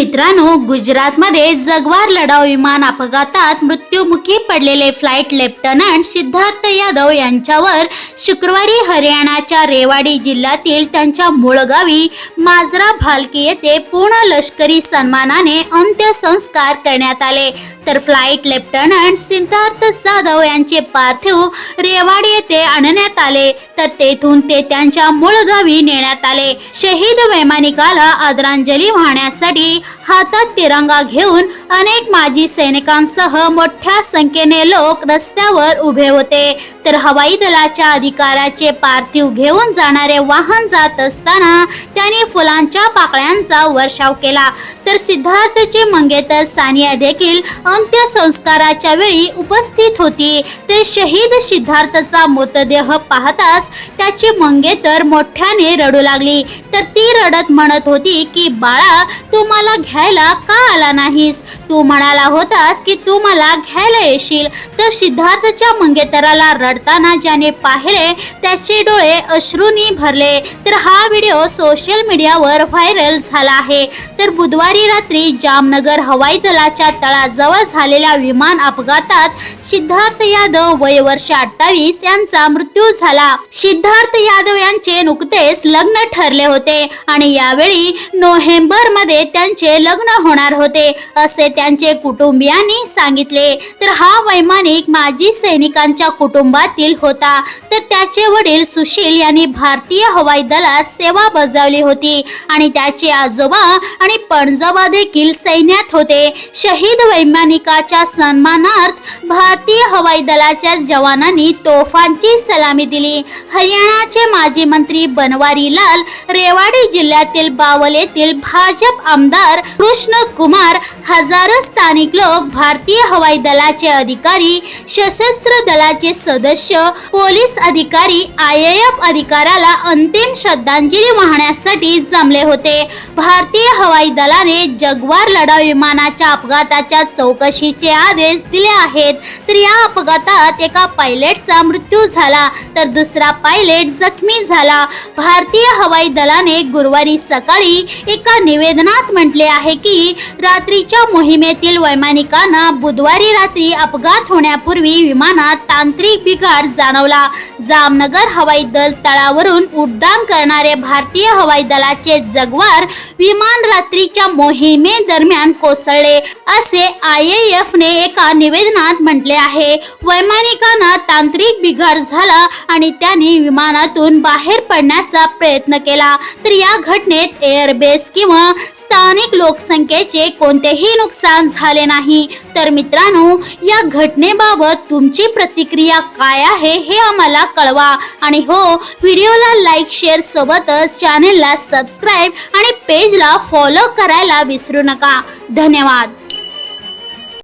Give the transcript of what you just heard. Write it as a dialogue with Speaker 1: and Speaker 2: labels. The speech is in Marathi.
Speaker 1: मित्रांनो गुजरातमध्ये जगवार लढाऊ विमान अपघातात मृत्युमुखी पडलेले फ्लाईट लेफ्टनंट सिद्धार्थ यादव यांच्यावर शुक्रवारी हरियाणाच्या रेवाडी जिल्ह्यातील त्यांच्या मूळ गावी माजरा भालकी येथे पूर्ण लष्करी सन्मानाने अंत्यसंस्कार करण्यात आले. तर फ्लाईट लेफ्टनंट सिद्धार्थ जाधव यांचे पार्थिव रेवाडी येथे आणण्यात आले. तर तेथून ते त्यांच्या मूळ गावी नेण्यात आले. शहीद वैमानिकाला आदरांजली वाहण्यासाठी हातात तिरंगा घेऊन अनेक माजी सैनिकांसह मोठ्या संख्येने लोक रस्त्यावर उभे होते. तर हवाई दलाच्या अधिकाऱ्याचे पार्थिव घेऊन जाणारे वाहन जात असताना त्यांनी फुलांच्या पाकळ्यांचा वर्षाव केला. तर सिद्धार्थचे मंगेतर सानिया देखील अंत्यसंस्काराच्या वेळी उपस्थित होती. तर शहीद सिद्धार्थचा मृतदेह पाहताच त्याची मंगेतर मोठ्याने रडू लागली. तर ती रडत म्हणत होती की बाळा तू मला घ्यायला का आला नाहीस? तू म्हणाला होतास की तू मला घ्यायला येशील. तर सिद्धार्थच्या मंगेतराला रडताना ज्याने पाहिले त्याचे डोळे अश्रूंनी भरले. तर हा व्हिडिओ सोशल मीडियावर व्हायरल झाला आहे. तर बुधवारी रात्री जामनगर हवाई दलाच्या तळाजवळ झालेल्या विमान अपघातात सिद्धार्थ यादव वय वर्ष अठ्ठावीस यांचा मृत्यू झाला. सिद्धार्थ यादव यांचे नुकतेच लग्न ठरले होते आणि यावेळी नोव्हेंबरमध्ये त्यांचे लग्न होणार होते असे त्यांचे कुटुंबियांनी सांगितले. तर हा वैमानिक माजी सैनिकांच्या कुटुंबातील होता. तर त्याचे वडील सुशील यांनी भारतीय हवाई दलात सेवा बजावली होती आणि त्याचे आजोबा आणि पणजोबा देखील सैन्यात होते. शहीद वैमानिकाच्या सन्मानार्थ भारतीय हवाई दलाच्या जवानांनी तोफांची सलामी दिली. हरियाणाचे माजी मंत्री बनवारी लाल रेवाडी जिल्ह्यातील बावल येथील भाजप आमदार कृष्ण कुमार हजारो स्थानिक लोक भारतीय हवाई दलाचे अधिकारी सशस्त्र दलाचे सदस्य पोलीस अधिकारी आय एफ अधिकाऱ्याला अंतिम श्रद्धांजली वाहण्यासाठी जमले होते. भारतीय हवाई दलाने जगवार लढाऊ विमानाच्या अपघाताच्या चौकशीचे आदेश दिले आहेत. तर या अपघातात एका पायलटचा मृत्यू झाला. तर दुसरा पायलट जखमी झाला. भारतीय हवाई दलाने गुरुवारी सकाळी एका निवेदनात म्हटले आहे की रात्रीच्या मोहिमेतील वैमानिकांना बुधवारी रात्री अपघात होण्यापूर्वी विमानात तांत्रिक बिघाड जाणवला. जामनगर हवाई दल तळावरून उड्डाण करणारे भारतीय हवाई दलाचे जगवार विमान रात्रीच्या मोहिमे दरम्यान कोसळले. असे आय एफ ने एका निवेदनात म्हटले आहे. वैमानिकांना तांत्रिक बिघाड झाला आणि त्यांनी विमानातून बाहेर पडण्याचा प्रयत्न केला. तर या घटनेत एअरबेस किंवा स्थानिक लोकसंख्येचे कोणतेही नुकसान झाले नाही. तर मित्रांनो या घटनेबाबत तुमची प्रतिक्रिया काय आहे हे आम्हाला कळवा. आणि हो व्हिडिओला लाईक शेअर सोबतच चॅनेलला सबस्क्राईब आणि पेजला फॉलो करायला विसरू नका. धन्यवाद.